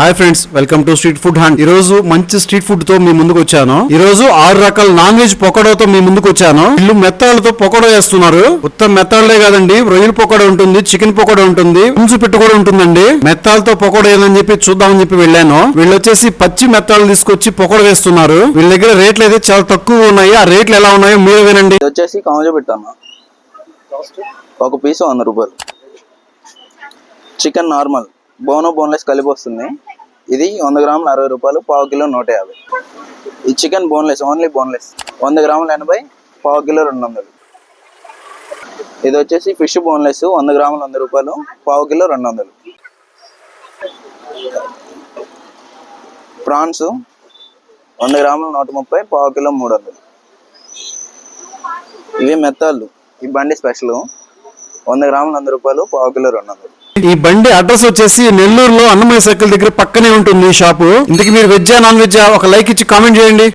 Hi friends welcome to street food hunt. ఈ రోజు మంచి స్ట్రీట్ ఫుడ్తో మీ ముందుకు వచ్చాను. ఈ రోజు ఆరు రకాల నాన్ వెజ్ పొకడోతో మీ ముందుకు వచ్చాను. ఇల్లు మెత్తాలతో పొకడో వేస్తున్నారు ఉత్తమ మెత్తాలే కాదండి రొయ్యల పొకడ ఉంటుంది చికెన్ పొకడ ఉంటుంది ఉంచు పెట్టు కూడా ఉంటుందండి. మెత్తాలతో పొకడ ఏదని చెప్పి చూద్దామని చెప్పి వెళ్ళాను. వీళ్ళు వచ్చేసి పచ్చి మెత్తాలు తీసుకొచ్చి పొకడ వేస్తున్నారు. వీళ్ళ దగ్గర రేట్లు అయితే చాలా తక్కువ ఉన్నాయి. ఆ రేట్లు ఎలా ఉన్నాయో మీరు వినండి. వచ్చేసి కమజ పెట్టాను ఒక పీస్ వంద రూపాయలు. Chicken normal. బోనో బోన్లెస్ కలిపి వస్తుంది. ఇది వంద గ్రాములు అరవై రూపాయలు పావు కిలో నూట యాభై. ఈ చికెన్ బోన్లెస్ ఓన్లీ బోన్లెస్. వంద గ్రాములు ఎనభై పావు కిలో రెండు వందలు. ఇది వచ్చేసి ఫిష్ బోన్లెస్ వంద గ్రాములు వంద రూపాయలు పావు కిలో రెండు వందలు. ప్రాన్స్ వంద గ్రాములు నూట ముప్పై పావు కిలో మూడు వందలు. ఇవి మెత్తాలు ఈ బండి స్పెషల్. వంద గ్రాములు వంద రూపాయలు పావు కిలో రెండు వందలు. ఈ బండి అడ్రస్ వచ్చేసి నెల్లూరులో అన్నమయ్య సర్కిల్ దగ్గర పక్కనే ఉంటుంది ఈ షాపు. ఇంతకు మీరు వెజ్జా నాన్ వెజ్జా ఒక లైక్ ఇచ్చి కామెంట్ చేయండి.